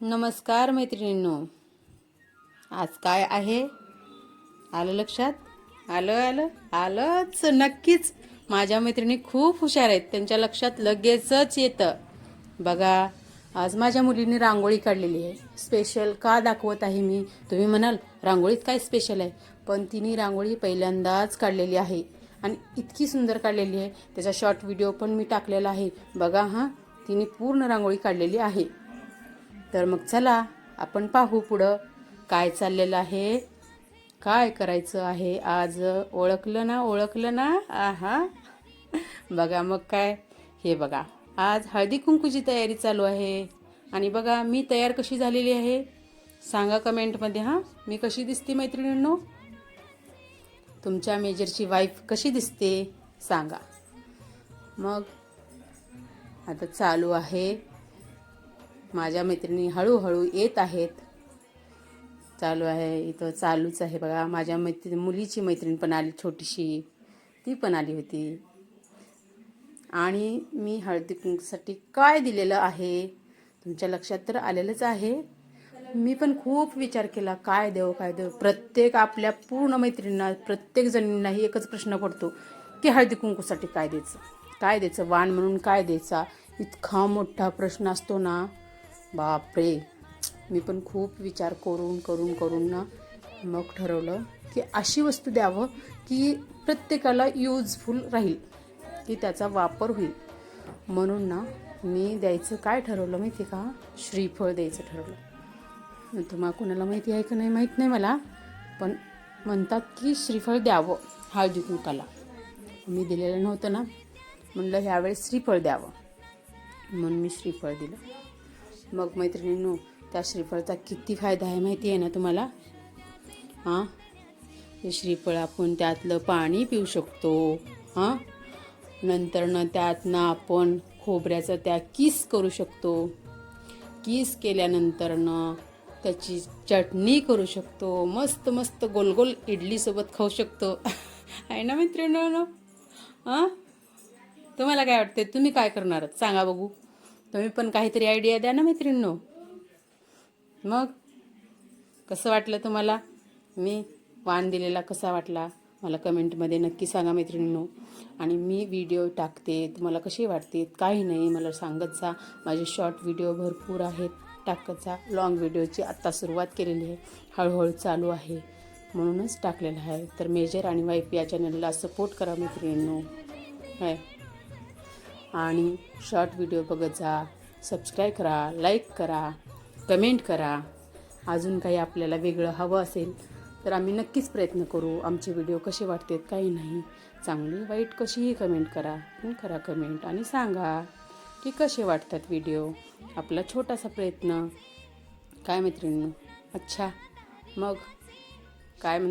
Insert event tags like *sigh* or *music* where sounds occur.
नमस्कार मैत्रिणींनो. आज काय आहे? आलं लक्षात? आलं आलं आलंच. नक्कीच. माझ्या मैत्रिणी खूप हुशार आहेत. त्यांच्या लक्षात लगेचच येतं. बघा आज माझ्या मुलीने रांगोळी काढलेली आहे. स्पेशल का दाखवत आहे मी? तुम्ही म्हणाल रांगोळीत काय स्पेशल आहे? पण तिने रांगोळी पहिल्यांदाच काढलेली आहे. आणि इतकी सुंदर काढलेली आहे. त्याचा शॉर्ट व्हिडिओ पण मी टाकलेला आहे. बघा हां. तिने पूर्ण रांगोळी काढलेली आहे. तर मग चला आपण पाहू पुढं. काय चाललेलं आहे? काय करायचं आहे? आज ओळखलं ना ओळखलं ना? आहा. बघा मग काय. हे बघा आज हळदी कुंकूची तयारी चालू आहे. आणि बघा मी तयार कशी झालेली आहे? सांगा कमेंटमध्ये हां. मी कशी दिसते मैत्रिणींनो? तुमच्या मेजरची वाईफ कशी दिसते? सांगा. मग आता चालू आहे. माझ्या मैत्रिणी हळूहळू येत आहेत. चालू आहे. इथं चालूच आहे बघा. माझ्या मैत्रिणी मुलीची मैत्रीण पण आली छोटीशी. ती पण आली होती. आणि मी हळदी कुंकूसाठी काय दिलेलं आहे? तुमच्या लक्षात तर आलेलंच आहे. मी पण खूप विचार केला काय देव काय देव? प्रत्येक आपल्या पूर्ण मैत्रिणींना प्रत्येक जणींनाही एकच प्रश्न पडतो की हळदी कुंकूसाठी काय द्यायचं? काय द्यायचं? वाण म्हणून काय द्यायचा? इतका मोठा प्रश्न असतो ना. बापरे. मी पण खूप विचार करून करून करून ना मग ठरवलं की अशी वस्तू द्यावं की प्रत्येकाला यूजफुल राहील की त्याचा वापर होईल. म्हणून ना मी द्यायचं काय ठरवलं माहिती आहे का? श्रीफळ द्यायचं ठरवलं. तुम्हाला कोणाला माहिती आहे का नाही माहीत नाही मला पण म्हणतात की श्रीफळ द्यावं हळदी कुंकाला. मी दिलेलं नव्हतं ना म्हणलं ह्यावेळेस श्रीफळ द्यावं. म्हणून मी श्रीफळ दिलं. मग मैत्रिणींनो त्या श्रीफळाचा किती फायदा आहे माहिती आहे ना तुम्हाला? हां? ते श्रीफळ आपण त्यातलं पाणी पिऊ शकतो. हां? नंतरनं त्यातनं आपण खोबऱ्याचं त्या किस करू शकतो. किस केल्यानंतरनं त्याची चटणी करू शकतो. मस्त मस्त गोल गोल इडलीसोबत खाऊ शकतो. *laughs* आहे ना मित्रांनो हां? तुम्हाला काय वाटते तुम्ही काय करणार? सांगा बघू. तुम्ही पण काहीतरी आयडिया द्या ना मैत्रिणींनो. मग? कसं वाटलं तुम्हाला? मी वाण दिलेला कसा वाटला? मला कमेंटमध्ये नक्की सांगा मैत्रिणींनो. आणि मी व्हिडिओ टाकते तुम्हाला कसे वाटते? काही नाही मला सांगत जा. माझे शॉर्ट व्हिडिओ भरपूर आहेत टाकत जा. लॉंग व्हिडिओची आत्ता सुरुवात केलेली आहे. हळूहळू चालू आहे. म्हणूनच टाकलेलं आहे. तर मेजर आणि वाईफ या चॅनलला सपोर्ट करा मैत्रिणींनो. काय आणि शॉर्ट व्हिडिओ बघत जा. सबस्क्राईब करा लाईक करा कमेंट करा. अजून काही आपल्याला वेगळं हवं असेल तर आम्ही नक्कीच प्रयत्न करू. आमचे व्हिडिओ कसे वाटतात काही नाही. चांगली वाईट कशीही कमेंट करा. पण करा कमेंट आणि सांगा की कसे वाटतात व्हिडिओ आपला छोटासा प्रयत्न. काय मैत्रिणी? अच्छा. मग काय म्हण